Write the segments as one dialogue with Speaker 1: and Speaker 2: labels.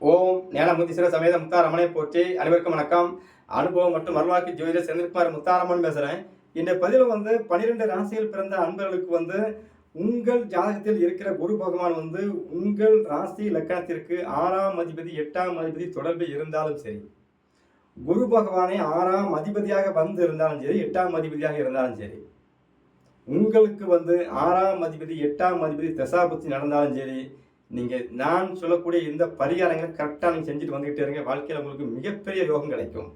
Speaker 1: ஓம் ஞானமுத்தீஸ்வர சமேத முத்தாரமனை போற்றி அனைவருக்கும் வணக்கம். அனுபவம் மற்றும் வரலாற்று ஜோதிடர் செந்தில்குமார் முத்தாரமன் பேசுகிறேன் இந்த பதிவில் வந்து பன்னிரெண்டு ராசியில் பிறந்த அன்பர்களுக்கு வந்து உங்கள் ஜாதகத்தில் இருக்கிற குரு பகவான் வந்து உங்கள் ராசி லக்கணத்திற்கு ஆறாம் அதிபதி எட்டாம் அதிபதி தொடர்பு இருந்தாலும் சரி குரு பகவானை ஆறாம் அதிபதியாக வந்து இருந்தாலும் சரி எட்டாம் அதிபதியாக இருந்தாலும் சரி உங்களுக்கு வந்து ஆறாம் அதிபதி எட்டாம் அதிபதி தசாபுத்தி நடந்தாலும் சரி நீங்கள் நான் சொல்லக்கூடிய இந்த பரிகாரங்களை கரெக்டாக நீங்கள் செஞ்சுட்டு வந்துக்கிட்டே இருங்க. வாழ்க்கையில் உங்களுக்கு மிகப்பெரிய யோகம் கிடைக்கும்.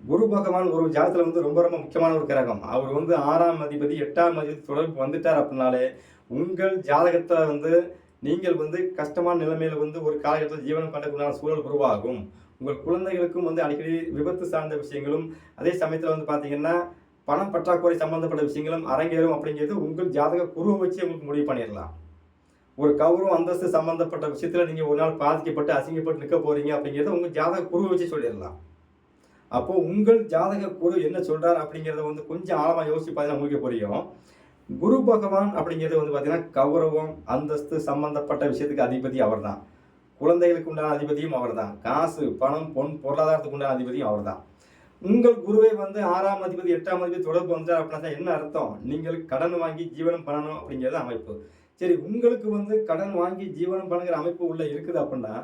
Speaker 1: குரு பகவான் ஒரு ஜாதத்தில் வந்து ரொம்ப ரொம்ப முக்கியமான ஒரு கிரகம். அவர் வந்து ஆறாம் அதிபதி எட்டாம் அதிபதி தொடர்பு வந்துட்டார் அப்படின்னாலே உங்கள் ஜாதகத்தில் வந்து நீங்கள் வந்து கஷ்டமான நிலைமையில் வந்து ஒரு காலகட்டத்தில் ஜீவனம் பண்ணக்கூடிய சூழல் உருவாகும். உங்கள் குழந்தைகளுக்கும் வந்து அடிக்கடி விபத்து சார்ந்த விஷயங்களும் அதே சமயத்தில் வந்து பார்த்தீங்கன்னா பணம் பற்றாக்குறை சம்பந்தப்பட்ட விஷயங்களும் அரங்கேறும் அப்படிங்கிறது உங்கள் ஜாதக குருவை வச்சு உங்களுக்கு முடிவு பண்ணிடலாம். ஒரு கௌரவம் அந்தஸ்து சம்பந்தப்பட்ட விஷயத்தில் நீங்கள் ஒரு நாள் பாதிக்கப்பட்டு அசிங்கப்பட்டு நிற்க போகிறீங்க அப்படிங்கிறத உங்கள் ஜாதக குருவை வச்சு சொல்லிடலாம். அப்போது உங்கள் ஜாதக குரு என்ன சொல்கிறார் அப்படிங்கிறத வந்து கொஞ்சம் ஆழமாக யோசிச்சு பார்த்தீங்கன்னா உங்களுக்கு புரியும் குரு பகவான் அப்படிங்கிறது வந்து பார்த்தீங்கன்னா கௌரவம் அந்தஸ்து சம்பந்தப்பட்ட விஷயத்துக்கு அதிபதி அவர்தான். குழந்தைகளுக்கு உண்டான அதிபதியும் அவர் தான் காசு பணம் பொன் பொருளாதாரத்துக்கு உண்டான அதிபதியும் அவர் தான் உங்கள் குருவை வந்து ஆறாம் அதிபதி எட்டாம் அதிபதி தொடர்பு வந்தார் அப்படின்னா என்ன அர்த்தம்? நீங்கள் கடன் வாங்கி ஜீவனம் பண்ணணும் அப்படிங்கிறது அமைப்பு. சரி உங்களுக்கு வந்து கடன் வாங்கி ஜீவனம் பண்ணுங்கிற அமைப்பு உள்ள இருக்குது அப்படின்னா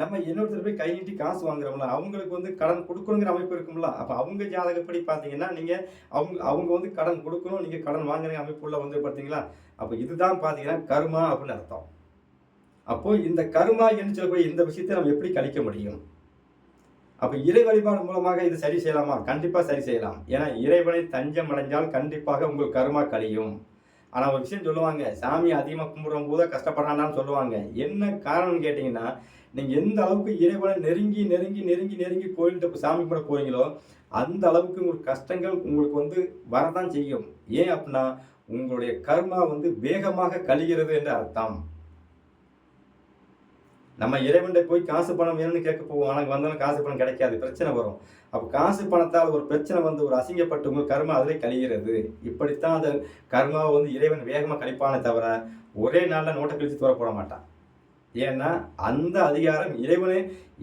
Speaker 1: நம்ம இன்னொருத்தர் போய் கை நீட்டி காசு வாங்குறோம்ல அவங்களுக்கு வந்து கடன் கொடுக்கணுங்கிற அமைப்பு இருக்கும்ல அப்போ அவங்க ஜாதகப்படி பார்த்தீங்கன்னா நீங்கள் அவங்க அவங்க வந்து கடன் கொடுக்கணும் நீங்கள் கடன் வாங்குற அமைப்பு உள்ள வந்து பார்த்தீங்களா? அப்போ இதுதான் பார்த்தீங்கன்னா கருமா அப்படின்னு அர்த்தம். அப்போது இந்த கருமா என்று சொல்லக்கூடிய இந்த விஷயத்தை நம்ம எப்படி கழிக்க முடியும்? அப்போ இறை வழிபாடு மூலமாக இது சரி செய்யலாமா? கண்டிப்பாக சரி செய்யலாம். ஏன்னா இறைவனை தஞ்சம் அடைஞ்சால் கண்டிப்பாக உங்கள் கருமா கழியும். ஆனால் ஒரு விஷயம் சொல்லுவாங்க சாமி அதிகமாக கும்பிடும் போது கஷ்டப்படுறான்னு சொல்லுவாங்க. என்ன காரணம்னு கேட்டிங்கன்னா நீங்கள் எந்த அளவுக்கு இறைவனை நெருங்கி நெருங்கி நெருங்கி நெருங்கி கோயில்கிட்ட சாமி கும்பிட போகிறீங்களோ அந்த அளவுக்கு உங்களுக்கு கஷ்டங்கள் உங்களுக்கு வந்து வரதான் செய்யும். ஏன் அப்படின்னா உங்களுடைய கர்மா வந்து வேகமாக கழிகிறது என்று அர்த்தம். நம்ம இறைவன்கிட்ட போய் காசு பணம் வேணும்னு கேட்க போவோம். ஆனால் வந்தாலும் காசு பணம் கிடைக்காது. பிரச்சனை வரும். அப்போ காசு பணத்தால் ஒரு பிரச்சனை வந்து ஒரு அசிங்கப்பட்டு உங்கள் கர்மா அதிலே கழிகிறது. இப்படித்தான் அந்த கர்மாவை வந்து இறைவன் வேகமாக கழிப்பானே தவிர ஒரே நாளில் நோட்டை கழித்து தூர போட மாட்டான். ஏன்னா அந்த அதிகாரம் இறைவனே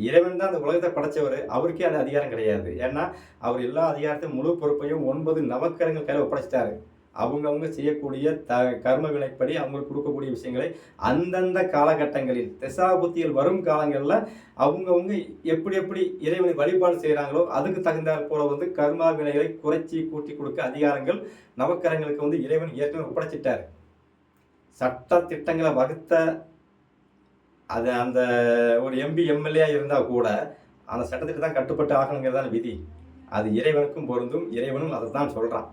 Speaker 1: இறைவன் தான் அந்த உலகத்தை படைச்சவர். அவருக்கே அந்த அதிகாரம் கிடையாது. ஏன்னா அவர் எல்லா அதிகாரத்தையும் முழு பொறுப்பையும் ஒன்பது நவக்கரங்கள் கையில் ஒப்படைச்சிட்டாரு. அவங்கவுங்க செய்யக்கூடிய த கர்ம வினைப்படி அவங்களுக்கு கொடுக்கக்கூடிய விஷயங்களை அந்தந்த காலகட்டங்களில் திசாபுத்தியில் வரும் காலங்களில் அவங்கவுங்க எப்படி எப்படி இறைவனை வழிபாடு செய்கிறாங்களோ அதுக்கு தகுந்தாற் போல வந்து கர்மா வினைகளை குறைச்சி கூட்டி கொடுக்க அதிகாரங்கள் நவக்கரங்களுக்கு வந்து இறைவன் ஏற்கனவே ஒப்படைச்சிட்டார். சட்ட திட்டங்களை வகுத்த அது அந்த ஒரு எம்பி எம்எல்ஏ இருந்தால் கூட அந்த சட்டத்திற்கு தான் கட்டுப்பட்டு ஆகணுங்கிறதான விதி. அது இறைவனுக்கும் பொருந்தும் இறைவனும் அதை தான் சொல்கிறான்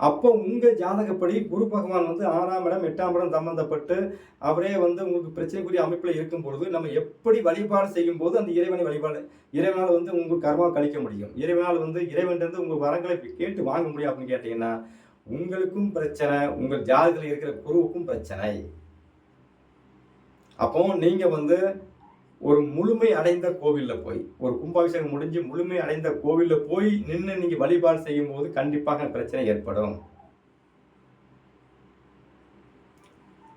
Speaker 1: அப்போ உங்கள் ஜாதகப்படி குரு பகவான் வந்து ஆறாம் இடம் எட்டாம் இடம் சம்பந்தப்பட்டு அவரே வந்து உங்களுக்கு பிரச்சனைக்குரிய அமைப்பில் இருக்கும் பொழுது நம்ம எப்படி வழிபாடு செய்யும் போது அந்த இறைவனை வழிபாடு இறைவனால் வந்து உங்களுக்கு கர்மா கழிக்க முடியும்? இறைவனால் வந்து இறைவன்றது உங்கள் வரங்களை கேட்டு வாங்க முடியும் அப்படின்னு கேட்டிங்கன்னா உங்களுக்கும் பிரச்சனை உங்கள் ஜாதகத்தில் இருக்கிற குருவுக்கும் பிரச்சனை. அப்போ நீங்கள் வந்து ஒரு முழுமை அடைந்த கோவிலில் போய் ஒரு கும்பாபிஷேகம் முடிஞ்சு முழுமை அடைந்த கோவிலில் போய் நின்று நீங்கள் வழிபாடு செய்யும் போது கண்டிப்பாக பிரச்சனை ஏற்படும்.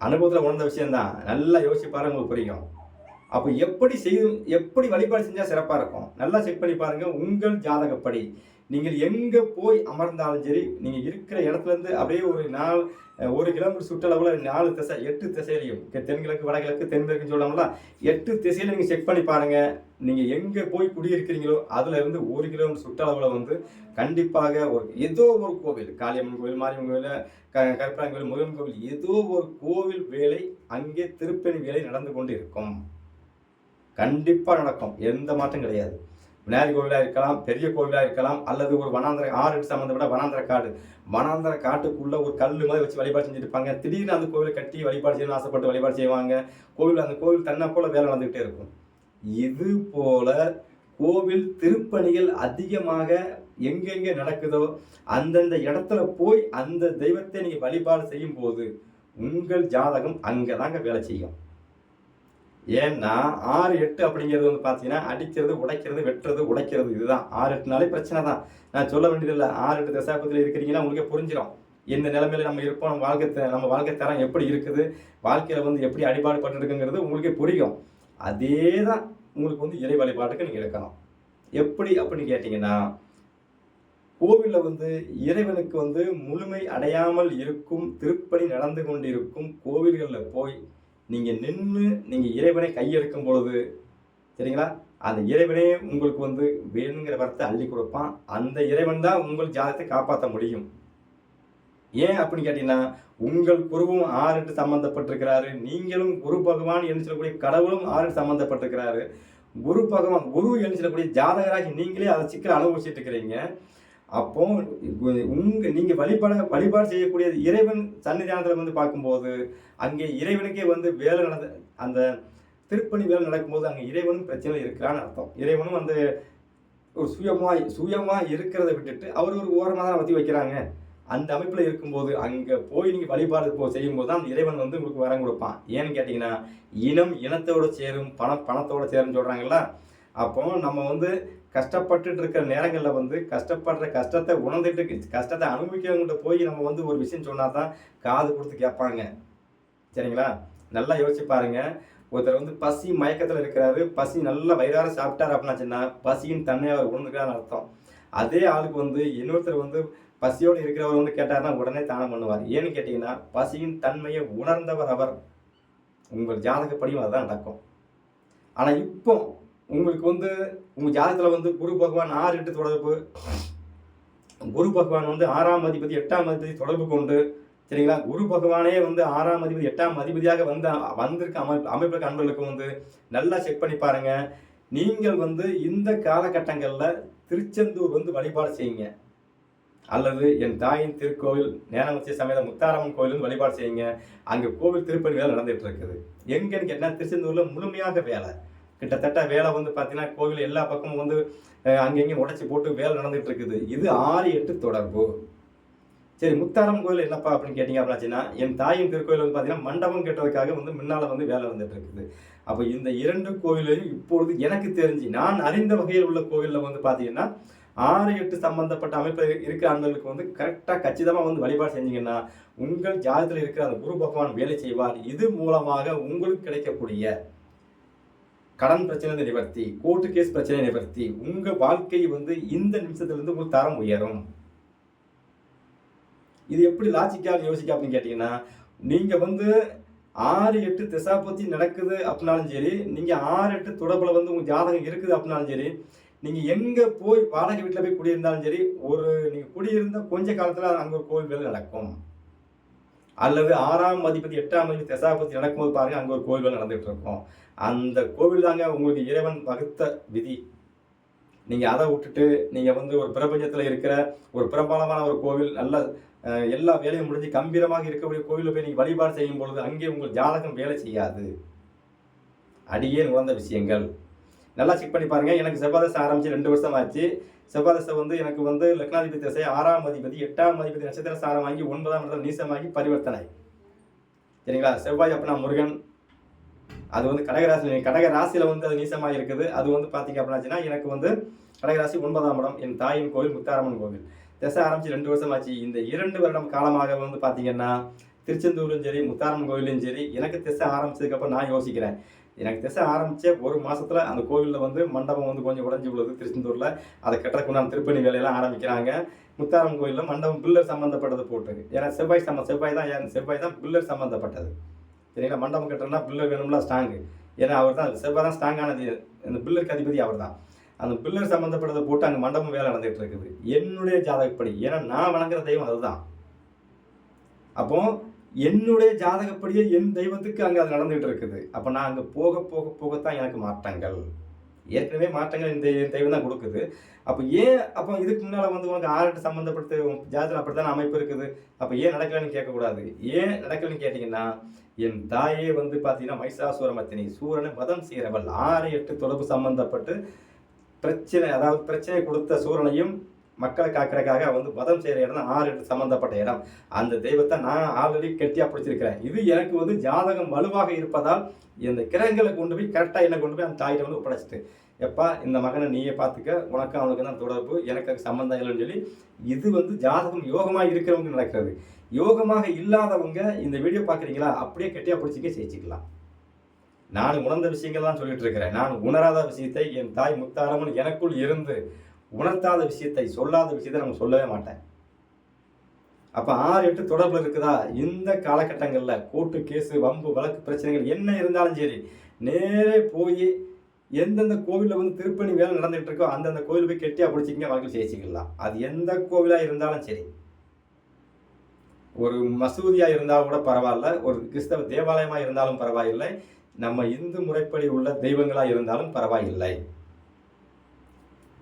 Speaker 1: அனுபவத்தில் உணர்ந்த விஷயம்தான். நல்லா யோசிச்சு பாருங்க உங்களுக்கு புரியும். அப்போ எப்படி செய்து எப்படி வழிபாடு செஞ்சால் சிறப்பாக இருக்கும்? நல்லா செக் பண்ணி பாருங்கள் உங்கள் ஜாதகப்படி. நீங்கள் எங்கே போய் அமர்ந்தாலும் சரி நீங்கள் இருக்கிற இடத்துலேருந்து அப்படியே ஒரு நாள் ஒரு கிலோமீட்டர் சுற்றளவில் நாலு திசை எட்டு திசையிலையும் தென்கிழக்கு வடகிழக்கு தென்கிழக்குன்னு சொல்லுவாங்களா எட்டு திசையில் நீங்கள் செக் பண்ணி பாருங்கள் நீங்கள் எங்கே போய் குடியிருக்கிறீங்களோ அதிலிருந்து ஒரு கிலோமீட்டர் சுற்றளவில் வந்து கண்டிப்பாக ஒரு ஏதோ ஒரு கோவில் காளியம்மன் கோவில் மாரியம்மன் கோவில் க கருப்பராயன் கோவில் முருகன் கோவில் ஏதோ ஒரு கோவில் வேலை அங்கே திருப்பணி வேலை நடந்து கொண்டு இருக்கும் கண்டிப்பாக நடக்கும். எந்த மாற்றம் கிடையாது. விநாயகர் கோவிலாக இருக்கலாம் பெரிய கோவிலாக இருக்கலாம் அல்லது ஒரு வனாந்திர ஆறு சம்மந்தப்பட்ட வனாந்திர காடு. வனாந்திர காட்டுக்குள்ளே ஒரு கல் மாதிரி வச்சு வழிபாடு செஞ்சுருப்பாங்க. திடீர்னு அந்த கோவிலை கட்டி வழிபாடு செய்யணும்னு ஆசைப்பட்டு வழிபாடு செய்வாங்க. கோவில் அந்த கோவில் தன்னை போல் வேலை நடந்துகிட்டே இருக்கும். இது போல் கோவில் திருப்பணிகள் அதிகமாக எங்கெங்கே நடக்குதோ அந்தந்த இடத்துல போய் அந்த தெய்வத்தை நீங்கள் வழிபாடு செய்யும் போது உங்கள் ஜாதகம் அங்கே தாங்க வேலை செய்யும். ஏன்னா ஆறு எட்டு அப்படிங்கிறது வந்து பார்த்தீங்கன்னா அடிக்கிறது உடைக்கிறது வெட்டுறது உடைக்கிறது. இதுதான். ஆறு எட்டுனாலே பிரச்சனை தான். நான் சொல்ல வேண்டியதில்லை. ஆறு எட்டு தசாபத்தில் இருக்கிறீங்கன்னா உங்களுக்கே புரிஞ்சிடும் எந்த நிலைமையில நம்ம இருப்போம்? நம்ம வாழ்க்கை நம்ம வாழ்க்கை தரம் எப்படி இருக்குது? வாழ்க்கையில் வந்து எப்படி அடிபாடு பட்டுருக்குங்கிறது உங்களுக்கே புரியும். அதே தான் உங்களுக்கு வந்து இறை வழிபாட்டுக்கு நீங்கள் எடுக்கணும். எப்படி அப்படின்னு கேட்டிங்கன்னா கோவிலில் வந்து இறைவனுக்கு வந்து முழுமை அடையாமல் இருக்கும் திருப்பணி நடந்து கொண்டிருக்கும் கோவில்களில் போய் நீங்கள் நின்று நீங்கள் இறைவனை கையெடுக்கும் பொழுது சரிங்களா? அந்த இறைவனே உங்களுக்கு வந்து வேணுங்கிற வரத்தை அள்ளி கொடுப்பான். அந்த இறைவன் தான் உங்கள் ஜாதகத்தை காப்பாற்ற முடியும். ஏன் அப்படின்னு கேட்டீங்கன்னா உங்கள் குருவும் ஆறுட்டு சம்மந்தப்பட்டிருக்கிறாரு நீங்களும் குரு பகவான் என்று சொல்லக்கூடிய கடவுளும் ஆறு சம்மந்தப்பட்டிருக்கிறாரு குரு பகவான் குரு என்று சொல்லக்கூடிய ஜாதகராகி நீங்களே அதை சிக்கல் அனுபவிச்சுட்டு இருக்கிறீங்க. அப்போ உங்கள் நீங்கள் வழிபாட வழிபாடு செய்யக்கூடிய இறைவன் சன்னிதானத்தில் வந்து பார்க்கும்போது அங்கே இறைவனுக்கே வந்து வேலை நடந்த அந்த திருப்பணி வேலை நடக்கும்போது அங்கே இறைவனும் பிரச்சனை இருக்கிறான்னு அர்த்தம். இறைவனும் வந்து ஒரு சுயமாக சுயமாக இருக்கிறத விட்டுட்டு அவர் ஒரு ஓரமாக தான் வற்றி வைக்கிறாங்க. அந்த அமைப்பில் இருக்கும்போது அங்கே போய் நீங்கள் வழிபாடு போ செய்யும்போது தான் அந்த இறைவன் வந்து உங்களுக்கு வரம் கொடுப்பான். ஏன்னு கேட்டிங்கன்னா இனம் இனத்தோடு சேரும் பணம் பணத்தோடு சேரும்னு சொல்கிறாங்களா அப்போ நம்ம வந்து கஷ்டப்பட்டுட்டு இருக்கிற நேரங்களில் வந்து கஷ்டப்படுற கஷ்டத்தை உணர்ந்துட்டு கஷ்டத்தை அனுபவிக்கிறவங்கள்ட்ட போய் நம்ம வந்து ஒரு விஷயம் சொன்னால் தான் காது கொடுத்து கேட்பாங்க. சரிங்களா? நல்லா யோசிச்சு பாருங்க. ஒருத்தர் வந்து பசி மயக்கத்தில் இருக்கிறாரு. பசி நல்லா வயிறார சாப்பிட்டார் அப்படின்னாச்சுன்னா பசியின் தன்மை அவர் உணர்ந்துக்கிறான்னு அர்த்தம். அதே ஆளுக்கு வந்து இன்னொருத்தர் வந்து பசியோடு இருக்கிறவர் வந்து கேட்டார்னா உடனே தானம் பண்ணுவார். ஏன்னு கேட்டிங்கன்னா பசியின் தன்மையை உணர்ந்தவர் அவர். உங்கள் ஜாதகப்படியும் அதுதான் நடக்கும். ஆனால் இப்போ உங்களுக்கு வந்து உங்கள் ஜாதகத்தில் வந்து குரு பகவான் ஆறு எட்டு தொடர்பு. குரு பகவான் வந்து ஆறாம் அதிபதி எட்டாம் அதிபதி தொடர்பு கொண்டு சரிங்களா? குரு பகவானே வந்து ஆறாம் அதிபதி எட்டாம் அதிபதியாக வந்து வந்திருக்க அமைப்பு அமைப்பிற்கு அன்பர்களுக்கு வந்து நல்லா செக் பண்ணி பாருங்க. நீங்கள் வந்து இந்த காலகட்டங்களில் திருச்செந்தூர் வந்து வழிபாடு செய்யுங்க. அல்லது என் தாயின் திருக்கோவில் நேரமத்திய சமேத முத்தாரம்மன் கோவில் வந்து வழிபாடு செய்யுங்க. அங்கே கோவில் திருப்பணி வேலை நடந்துட்டு இருக்குது. எங்கன்னு கேட்டால் திருச்செந்தூரில் முழுமையாக வேலை. கிட்டத்தட்ட வேலை வந்து பார்த்தீங்கன்னா கோவில் எல்லா பக்கமும் வந்து அங்கங்கேயும் உடச்சி போட்டு வேலை நடந்துட்டு இருக்குது. இது ஆறு எட்டு தொடர்பு. சரி முத்தாரம் கோயில் என்னப்பா அப்படின்னு கேட்டீங்க அப்படின்னாச்சுன்னா என் தாயின் திருக்கோயில் வந்து பார்த்தீங்கன்னா மண்டபம் கட்டுறதுக்காக வந்து முன்னால் வந்து வேலை வந்துட்டு இருக்குது. அப்போ இந்த இரண்டு கோயிலையும் இப்பொழுது எனக்கு தெரிஞ்சு நான் அறிந்த வகையில் உள்ள கோவிலில் வந்து பார்த்தீங்கன்னா ஆறு எட்டு சம்பந்தப்பட்ட அமைப்பு இருக்கிற ஆண்களுக்கு வந்து கரெக்டாக கச்சிதமாக வந்து வழிபாடு செஞ்சீங்கன்னா உங்கள் ஜாதகத்தில் இருக்கிற அந்த குரு பகவான் வேலை செய்வார். இது மூலமாக உங்களுக்கு கிடைக்கக்கூடிய கடன் பிரச்சனை நிவர்த்தி கோர்ட்டு கேஸ் பிரச்சனை நிவர்த்தி உங்கள் வாழ்க்கை வந்து இந்த நிமிஷத்துலேருந்து உங்களுக்கு தரம் உயரும். இது எப்படி லாஜிக்காக யோசிக்க அப்படின்னு கேட்டிங்கன்னா நீங்கள் வந்து ஆறு எட்டு திசா பற்றி நடக்குது அப்படின்னாலும் சரி நீங்கள் ஆறு எட்டு தொடர்பில் வந்து உங்கள் ஜாதகம் இருக்குது அப்படின்னாலும் சரி நீங்கள் எங்கே போய் வாடகை வீட்டில் போய் குடியிருந்தாலும் சரி ஒரு நீங்கள் குடியிருந்த கொஞ்ச காலத்தில் அங்கே ஒரு நடக்கும். அல்லது ஆறாம் மதிப்பது எட்டாம் மதிப்பு தசாபதி நடக்கும்போது பாருங்கள் அங்கே ஒரு கோவில்கள் நடந்துகிட்டு இருக்கும். அந்த கோவில் தாங்க உங்களுக்கு இறைவன் வகுத்த விதி. நீங்கள் அதை விட்டுட்டு நீங்கள் வந்து ஒரு பிரபஞ்சத்தில் இருக்கிற ஒரு பிரபலமான ஒரு கோவில் நல்ல எல்லா வேலையும் முடிஞ்சு கம்பீரமாக இருக்கக்கூடிய கோவிலில் போய் நீங்கள் வழிபாடு செய்யும் பொழுது அங்கே உங்கள் ஜாதகம் வேலை செய்யாது. அடியே உணர்ந்த விஷயங்கள். நல்லா செக் பண்ணி பாருங்கள் எனக்கு செவ்வாதசை ஆரம்பித்து ரெண்டு வருஷம் ஆச்சு செவ்வாதசை வந்து எனக்கு வந்து லக்னாதிபதி தசை ஆறாம் அதிபதி எட்டாம் அதிபதி நட்சத்திர சாரம் வாங்கி ஒன்பதாம் இடத்துல நீசமாகி பரிவர்த்தனை. சரிங்களா? செவ்வாய் அப்படின்னா முருகன். அது வந்து கடகராசி கடக ராசியில் வந்து அது நீசமாக இருக்குது. அது வந்து பார்த்தீங்க அப்படின்னாச்சுன்னா எனக்கு வந்து கடகராசி ஒன்பதாம் இடம் என் தாயின் கோவில் முத்தாரம்மன் கோவில். திசை ஆரம்பித்து ரெண்டு வருஷம் ஆச்சு இந்த இரண்டு வருடம் காலமாக வந்து பார்த்தீங்கன்னா திருச்செந்தூரும் சரி முத்தாரம்மன் கோவிலும் சரி எனக்கு திசை ஆரம்பிச்சதுக்கப்புறம் நான் யோசிக்கிறேன். எனக்கு திசை ஆரம்பித்த ஒரு மாதத்தில் அந்த கோவிலில் வந்து மண்டபம் வந்து கொஞ்சம் உடஞ்சி உள்ளது திருச்செந்தூரில். அதை கட்டுறதுக்குண்டான திருப்பணி வேலையெல்லாம் ஆரம்பிக்கிறாங்க. முத்தாரம் கோயிலில் மண்டபம் பில்லர் சம்மந்தப்பட்டது போட்டிருக்கு. ஏன்னா செவ்வாய் சம்ம செவ்வாய் தான் செவ்வாய் தான் பில்லர் சம்மந்தப்பட்டது சரிங்களா மண்டபம் கட்டுறதுனா பில்லர் வேணும்ல ஸ்ட்ராங்கு ஏன்னா அவர் தான் செவ்வாய் தான் ஸ்ட்ராங்கானது அந்த பில்லருக்கு அதிபதி அவர் தான் அந்த பில்லர் சம்மந்தப்பட்டதை போட்டு அங்கே மண்டபம் வேலை நடந்துகிட்டு இருக்குது. என்னுடைய ஜாதகப்படி ஏன்னா நான் வணங்குற தெய்வம் அதுதான். அப்போ என்னுடைய ஜாதகப்படியே என் தெய்வத்துக்கு அங்கே அது நடந்துகிட்டு இருக்குது. அப்போ நான் அங்கே போக போக போகத்தான் எனக்கு மாற்றங்கள். ஏற்கனவே மாற்றங்கள் இந்த தெய்வம் தான் கொடுக்குது. அப்போ ஏன் அப்போ இதுக்கு முன்னால் வந்து உனக்கு ஆர்ட் சம்மந்தப்பட்ட ஜாதகம் அப்படி அமைப்பு இருக்குது. அப்போ ஏன் நடக்கலன்னு கேட்கக்கூடாது. ஏன் நடக்கலன்னு கேட்டிங்கன்னா என் தாயே வந்து பார்த்தீங்கன்னா மைசாசூரமத்தினி சூரனை மதம் செய்கிறவள் ஆறு எட்டு தொடர்பு சம்மந்தப்பட்டு பிரச்சனை அதாவது பிரச்சனை கொடுத்த சூரனையும் மக்களை காக்கிறக்காக வந்து வதம் செய்கிற இடம் தான் ஆறு சம்மந்தப்பட்ட இடம். அந்த தெய்வத்தை நான் ஆல்ரெடி கெட்டியாக பிடிச்சிருக்கிறேன். இது எனக்கு வந்து ஜாதகம் வலுவாக இருப்பதால் இந்த கிரகங்களை கொண்டு போய் கரெக்டாக என்ன கொண்டு போய் அந்த தாயிட்ட வந்து ஒப்படைச்சிட்டு எப்பா இந்த மகனை நீயே பார்த்துக்க உனக்கு அவனுக்கு தான் தொடர்பு எனக்கு சம்மந்தம் இல்லைன்னு சொல்லி இது வந்து ஜாதகம் யோகமாக இருக்கிறவங்க நடக்கிறது. யோகமாக இல்லாதவங்க இந்த வீடியோ பார்க்குறீங்களா? அப்படியே கெட்டியாக பிடிச்சிக்க ஜெயிச்சிக்கலாம் நான் உணர்ந்த விஷயங்கள் தான் சொல்லிட்டு இருக்கிறேன். நான் உணராத விஷயத்தை என் தாய் முத்தாரமன் எனக்குள் இருந்து உணர்த்தாத விஷயத்தை சொல்லாத விஷயத்தை நம்ம சொல்லவே மாட்டேன். அப்போ ஆறு எட்டு தொடர்பில் இருக்குதா? இந்த காலகட்டங்களில் கோர்ட்டு கேஸு வம்பு வழக்கு பிரச்சனைகள் என்ன இருந்தாலும் சரி நேரே போய் எந்தெந்த கோவிலில் வந்து திருப்பணி வேலை நடந்துகிட்டு இருக்கோ அந்தந்த கோவில் போய் கெட்டியாக பிடிச்சிக்கிங்க வாழ்க்கை ஜெயிச்சிக்கலாம் அது எந்த கோவிலாக இருந்தாலும் சரி. ஒரு மசூதியாக இருந்தால் கூட பரவாயில்ல ஒரு கிறிஸ்தவ தேவாலயமாக இருந்தாலும் பரவாயில்லை நம்ம இந்து முறைப்படி உள்ள தெய்வங்களாக இருந்தாலும் பரவாயில்லை.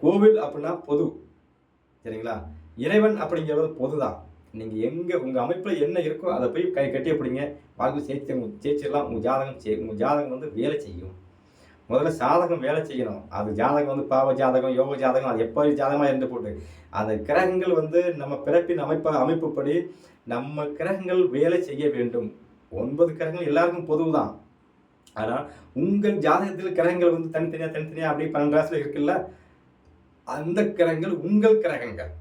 Speaker 1: கோவில் அப்படின்னா பொது. சரிங்களா? இறைவன் அப்படிங்கிறது பொது தான் நீங்கள் எங்கே உங்கள் அமைப்பில் என்ன இருக்கோ அதை போய் கை கட்டி பிடிங்க வாழ்க்கை சேர்த்து ஜெயிச்சிடலாம் உங்கள் ஜாதகம் செய் உங்கள் ஜாதகம் வந்து வேலை செய்யும். முதல்ல சாதகம் வேலை செய்யணும். அது ஜாதகம் வந்து பாவ ஜாதகம் யோக ஜாதகம் அது எப்போ ஜாதகமாக இருந்து போட்டு. அந்த கிரகங்கள் வந்து நம்ம பிறப்பின் அமைப்பு அமைப்புப்படி நம்ம கிரகங்கள் வேலை செய்ய வேண்டும். ஒன்பது கிரகங்கள் எல்லாருக்கும் பொதுவு தான் ஆனால் உங்கள் ஜாதகத்தில் கிரகங்கள் வந்து தனித்தனியாக தனித்தனியாக அப்படி பன்னெண்டு ராசியில் இருக்குல்ல? அந்த கிரகங்கள் உங்கள் கிரகங்கள்.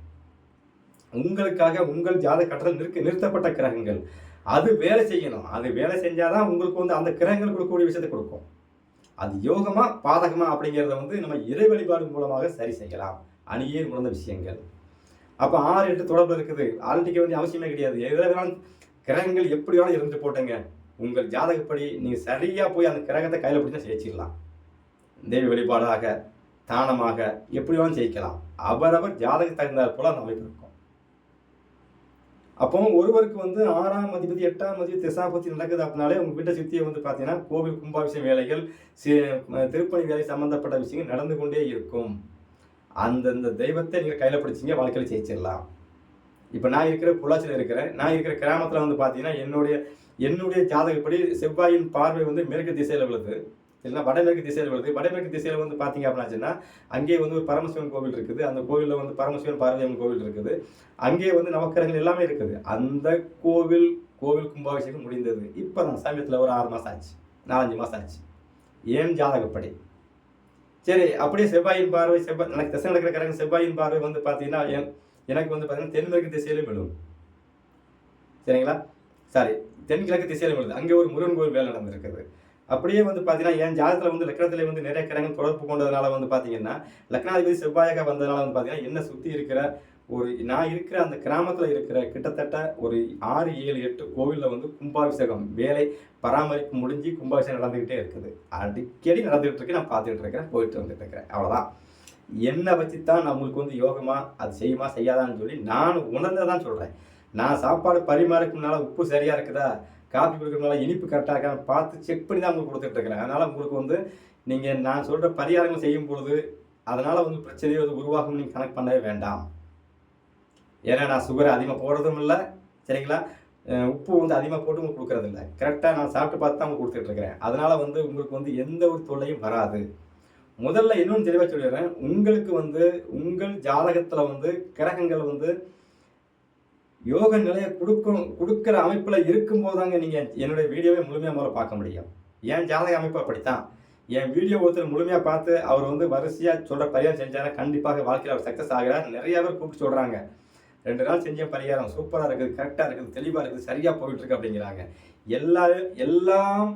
Speaker 1: உங்களுக்காக உங்கள் ஜாத கட்டத்தில் நிற்க நிறுத்தப்பட்ட கிரகங்கள். அது வேலை செய்யணும். அது வேலை செஞ்சாதான் உங்களுக்கு வந்து அந்த கிரகங்கள் கொடுக்கக்கூடிய விஷயத்தை கொடுக்கும். அது யோகமா பாதகமா அப்படிங்கிறத வந்து நம்ம இறை வழிபாடு மூலமாக சரி செய்யலாம். அணியே உணர்ந்த விஷயங்கள். அப்போ ஆறு எட்டு தொடர்பு இருக்குது. ஆழ்த்திக்க வேண்டிய அவசியமே கிடையாது. எதில் வேணாலும் கிரகங்கள் எப்படி வேணாலும் இருந்து போட்டுங்க. உங்கள் ஜாதகப்படி நீங்கள் சரியாக போய் அந்த கிரகத்தை கையில் பிடிச்சா ஜெயிச்சிடலாம். தெய்வ வழிபாடாக தானமாக எப்படி வேணாலும் ஜெயிக்கலாம். அவரவர் ஜாதக தகுந்தாற் போல அந்த அமைப்பு இருக்கும். அப்போ ஒருவருக்கு வந்து ஆறாம் அதிபதி எட்டாம் அதிபதி திசாபத்தி நடக்குது அப்படின்னாலே உங்கள் வீட்டை சுற்றியே வந்து பார்த்தீங்கன்னா கோவில் கும்பாபிஷேக வேலைகள் திருப்பணி வேலை சம்மந்தப்பட்ட விஷயங்கள் நடந்து கொண்டே இருக்கும். அந்தந்த தெய்வத்தை நீங்கள் கையில் பிடிச்சிங்க வாழ்க்கையில் ஜெயிச்சிடலாம். இப்போ நான் இருக்கிற பொள்ளாச்சியில் இருக்கிறேன். நான் இருக்கிற கிராமத்தில் வந்து பார்த்தீங்கன்னா என்னுடைய என்னுடைய ஜாதகப்படி செவ்வாயின் பார்வை வந்து மேற்கு திசையில் உள்ளது இல்லைன்னா வடமேற்கு திசையில் வருது. வடமேற்கு திசையில் வந்து பார்த்தீங்க அப்படின்னாச்சுன்னா அங்கேயே வந்து ஒரு பரமசிவன் கோவில் இருக்குது. அந்த கோவிலில் வந்து பரமசிவன் பார்வதியம்மன் கோவில் இருக்குது. அங்கேயே வந்து நவக்கிரகங்கள் எல்லாமே இருக்குது. அந்த கோவில் கோவில் கும்பாபிஷேகம் முடிந்தது. இப்போ தான் சமயத்தில் ஒரு ஆறு மாதம் ஆச்சு. நாலஞ்சு மாதம் ஆச்சு. ஏன் ஜாதகப்படி? சரி அப்படியே செவ்வாயின் பார்வை செவ்வாய் எனக்கு திசை நடக்கிற கிரகம் செவ்வாயின் பார்வை வந்து பார்த்தீங்கன்னா எனக்கு வந்து பார்த்தீங்கன்னா தென்மேற்கு திசையிலும் விழும். சரிங்களா? சாரி தென்கிழக்கு திசையிலும் விழுது. அங்கே ஒரு முருகன் கோவில் வேலை நடந்திருக்குது. அப்படியே வந்து பார்த்தீங்கன்னா என் ஜாதகத்தில் வந்து லக்னத்தில் வந்து நிறைய கிரகங்கள் தொடர்பு கொண்டதுனால வந்து பார்த்தீங்கன்னா லக்னாதிபதி செவ்வாயாக வந்ததுனால வந்து பார்த்தீங்கன்னா என்ன சுற்றி இருக்கிற ஒரு நான் இருக்கிற அந்த கிராமத்தில் இருக்கிற கிட்டத்தட்ட ஒரு ஆறு ஏழு எட்டு கோவிலில் வந்து கும்பாபிஷேகம் வேலை பராமரிப்பு முடிஞ்சு கும்பாபிஷேகம் நடந்துக்கிட்டே இருக்குது. அடிக்கடி நடந்துகிட்டு இருக்கு நான் பார்த்துக்கிட்டு இருக்கிறேன் போயிட்டு வந்துட்டு இருக்கிறேன். அவ்வளோதான் என்னை வச்சு தான் நம்மளுக்கு வந்து யோகமாக அது செய்யுமா செய்யாதான்னு சொல்லி நான் உணர்ந்ததான் சொல்கிறேன் நான் சாப்பாடு பரிமாறக்கு முன்னால் உப்பு சரியாக இருக்குதா? காப்பி கொடுக்குறதுனால இனிப்பு கரெக்டாக பார்த்து செக் பண்ணி தான் உங்களுக்கு கொடுத்துட்ருக்குறேன் அதனால் உங்களுக்கு வந்து நீங்கள் நான் சொல்கிற பரிகாரங்கள் செய்யும் பொழுது அதனால் வந்து பிரச்சனையோ வந்து உருவாகும் நீங்கள் கணக்கு பண்ணவே வேண்டாம். ஏன்னா நான் சுகரை அதிகமாக போடுறதும் இல்லை சரிங்களா? உப்பு வந்து அதிகமாக போட்டு உங்களுக்கு கொடுக்குறதில்ல கரெக்டாக நான் சாப்பிட்டு பார்த்து தான் உங்களுக்கு கொடுத்துட்ருக்கிறேன் அதனால் வந்து உங்களுக்கு வந்து எந்த ஒரு தொல்லையும் வராது. முதல்ல இன்னொன்று தெளிவாக சொல்லிடுறேன். உங்களுக்கு வந்து உங்கள் ஜாதகத்தில் வந்து கிரகங்கள் வந்து யோக நிலையை கொடுக்கும் கொடுக்குற அமைப்பில் இருக்கும்போது தாங்க நீங்கள் என்னுடைய வீடியோவை முழுமையாக முதல்ல பார்க்க முடியும். என் ஜாதக அமைப்பு அப்படித்தான்? என் வீடியோ ஒருத்தர் முழுமையாக பார்த்து அவர் வந்து வரிசையாக சொல்கிற பரிகாரம் செஞ்சாலும் கண்டிப்பாக வாழ்க்கையில் அவர் சக்ஸஸ் ஆகிறார். நிறைய பேர் கூப்பிட்டு சொல்கிறாங்க ரெண்டு நாள் செஞ்ச பரிகாரம் சூப்பராக இருக்குது கரெக்டாக இருக்குது தெளிவாக இருக்குது சரியாக போயிட்டுருக்கு அப்படிங்கிறாங்க. எல்லா எல்லாம்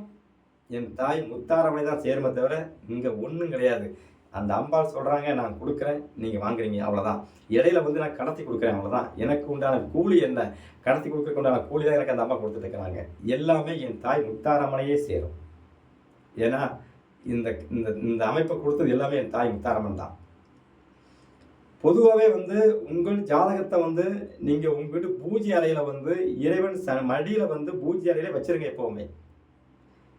Speaker 1: என் தாய் முத்தாரமனை தான் சேருமே தவிர இங்கே ஒன்றும் கிடையாது. அந்த அம்பாள் சொல்கிறாங்க நான் கொடுக்குறேன் நீங்கள் வாங்குறீங்க அவ்வளோதான் இடையில வந்து நான் கடத்தி கொடுக்குறேன் அவ்வளோதான் எனக்கு உண்டான கூலி என்ன? கடத்தி கொடுக்கறதுக்கு உண்டான கூலி தான் எனக்கு அந்த அம்மா கொடுத்துட்டு இருக்கிறாங்க. எல்லாமே என் தாய் முத்தாரம்மனையே சேரும். ஏன்னா இந்த இந்த இந்த அமைப்பை கொடுத்தது எல்லாமே என் தாய் முத்தாரம்மன் தான். பொதுவாகவே வந்து உங்கள் ஜாதகத்தை வந்து நீங்கள் உங்கள் வீட்டு பூஜை அறையில் வந்து இறைவன் ச மடியில் வந்து பூஜை அறையில் வச்சுருங்க எப்போவுமே.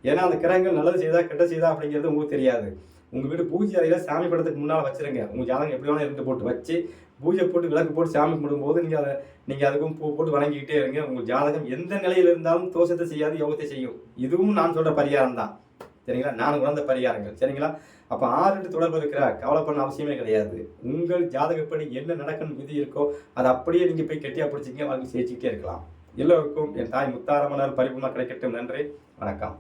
Speaker 1: ஏன்னா அந்த கிரகங்கள் நல்லது செய்தா கெட்ட செய்தா அப்படிங்கிறது உங்களுக்கு தெரியாது. உங்கள் வீடு பூஜை அறையில் சாமி படத்துக்கு முன்னால் வச்சுருங்க. உங்கள் ஜாதகம் எப்படி வேணாலும் இருந்து போட்டு வச்சு பூஜை போட்டு விளக்கு போட்டு சாமி கும்பிடும்போது நீங்கள் அதை நீங்கள் அதுக்கும் பூ போட்டு வணங்கிக்கிட்டே இருங்க. உங்கள் ஜாதகம் எந்த நிலையில் இருந்தாலும் தோஷத்தை செய்யாது யோகத்தை செய்யும். இதுவும் நான் சொல்கிற பரிகாரம் தான். சரிங்களா? நான் உணர்ந்த பரிகாரங்கள். சரிங்களா? அப்போ ஆறு தொடர்பு இருக்கிற கவலை பண்ண அவசியமே கிடையாது. உங்கள் ஜாதகப்படி என்ன நடக்கணும் விதி இருக்கோ அதை அப்படியே நீங்கள் போய் கெட்டியாக பிடிச்சிங்க வாழ்க்கை சேர்த்துக்கிட்டே இருக்கலாம். எல்லோருக்கும் என் தாய் முத்தாரமனார் பரிபூர்ணமாக கிடைக்கட்டும். நன்றி. வணக்கம்.